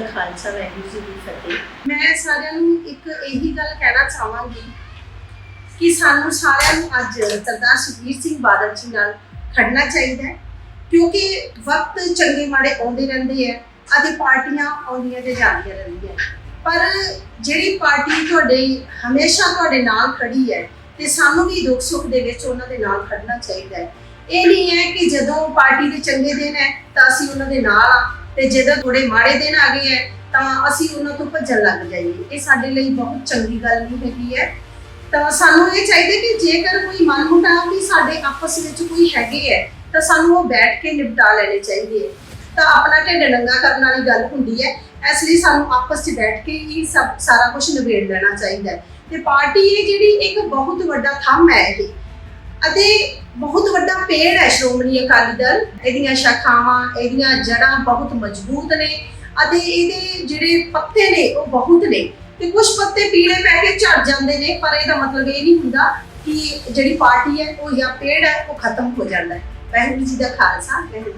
ਕਾ ਖਾਲਸਾ ਵਾਹਿਗੁਰੂ ਜੀ ਕੀ ਫਤਿਹ। ਮੈਂ ਸਾਰਿਆਂ ਨੂੰ ਇੱਕ ਇਹੀ ਗੱਲ ਕਹਿਣਾ ਚਾਹਾਂਗੀ ਕਿ ਸਾਨੂੰ ਸਾਰਿਆਂ ਨੂੰ ਅੱਜ ਸਰਦਾਰ ਸੁਖਬੀਰ ਸਿੰਘ ਬਾਦਲ ਜੀ ਨਾਲ ਖੜਨਾ ਚਾਹੀਦਾ ਹੈ, ਕਿਉਂਕਿ ਵਕਤ ਚੰਗੇ ਮਾੜੇ ਆਉਂਦੇ ਰਹਿੰਦੇ ਆ ਅਤੇ ਪਾਰਟੀਆਂ ਆਉਂਦੀਆਂ ਤੇ ਜਾਂਦੀਆਂ ਰਹਿੰਦੀਆਂ ਪਰ ਜਿਹੜੀ ਪਾਰਟੀ ਤੁਹਾਡੇ, ਹਮੇਸ਼ਾ ਤੁਹਾਡੇ ਨਾਲ ਖੜੀ ਹੈ, ਤੇ ਸਾਨੂੰ ਵੀ ਦੁੱਖ ਸੁੱਖ ਦੇ ਵਿੱਚ ਉਹਨਾਂ ਦੇ ਨਾਲ ਖੜਨਾ ਚਾਹੀਦਾ ਹੈ। ਇਹ ਨਹੀਂ ਹੈ ਕਿ ਜਦੋਂ ਪਾਰਟੀ ਦੇ ਚੰਗੇ ਦਿਨ ਹੈ, ਤਾਂ ਅਸੀਂ ਉਹਨਾਂ ਦੇ ਨਾਲ ਆ ਤੇ ਜਦੋਂ ਥੋੜੇ ਮਾੜੇ ਦਿਨ ਆ ਗਏ ਹੈ, ਤਾਂ ਅਸੀਂ ਉਹਨਾਂ ਤੋਂ ਭੱਜਣ ਲੱਗ ਜਾਈਏ। ਇਹ ਸਾਡੇ ਲਈ ਬਹੁਤ ਚੰਗੀ ਗੱਲ ਨਹੀਂ ਹੈਗੀ ਹੈ। ਤਾਂ ਸਾਨੂੰ ਇਹ ਚਾਹੀਦਾ ਕਿ ਜੇਕਰ ਕੋਈ ਮਨਮੁਟਾਵ ਵੀ ਸਾਡੇ ਆਪਸ ਵਿੱਚ ਕੋਈ ਹੈਗੇ ਹੈ, ਤਾਂ ਸਾਨੂੰ ਉਹ ਬੈਠ ਕੇ ਨਿਪਟਾ ਲੈਣੇ ਚਾਹੀਦੇ ਹੈ। ਤਾਂ ਆਪਣਾ ਢਿੱਡ ਨੰਗਾ ਕਰਨ ਵਾਲੀ ਗੱਲ ਹੁੰਦੀ ਹੈ। ਇਸ ਲਈ ਸਾਨੂੰ ਆਪਸ 'ਚ ਬੈਠ ਕੇ ਹੀ ਸਭ, ਸਾਰਾ ਕੁਝ ਨਿਬੇੜ ਲੈਣਾ ਚਾਹੀਦਾ ਹੈ। ਤੇ ਪਾਰਟੀ ਇਹ ਜਿਹੜੀ ਇੱਕ ਬਹੁਤ ਵੱਡਾ ਥੰਮ ਹੈ ਇਹ। ਅਤੇ ਪੇੜ ਹੈ ਸ਼੍ਰੋਮਣੀ ਅਕਾਲੀ ਦਲ। ਇਹਦੀਆਂ ਸ਼ਾਖਾਵਾਂ, ਇਹਦੀਆਂ ਜੜ੍ਹਾਂ ਬਹੁਤ ਮਜ਼ਬੂਤ ਨੇ ਅਤੇ ਇਹਦੇ ਜਿਹੜੇ ਪੱਤੇ ਨੇ ਉਹ ਬਹੁਤ ਨੇ। ਤੇ ਕੁਝ ਪੱਤੇ ਪੀਲੇ ਪੈ ਕੇ ਝੜ ਜਾਂਦੇ ਨੇ, ਪਰ ਇਹਦਾ ਮਤਲਬ ਇਹ ਨਹੀਂ ਹੁੰਦਾ ਕਿ ਜਿਹੜੀ ਪਾਰਟੀ ਹੈ, ਉਹ ਜਾਂ ਪੇੜ ਹੈ, ਉਹ ਖਤਮ ਹੋ ਜਾਂਦਾ ਹੈ। ਵਾਹਿਗੁਰੂ ਜੀ ਦਾ ਖਾਲਸਾ, ਵਾਹਿਗੁਰੂ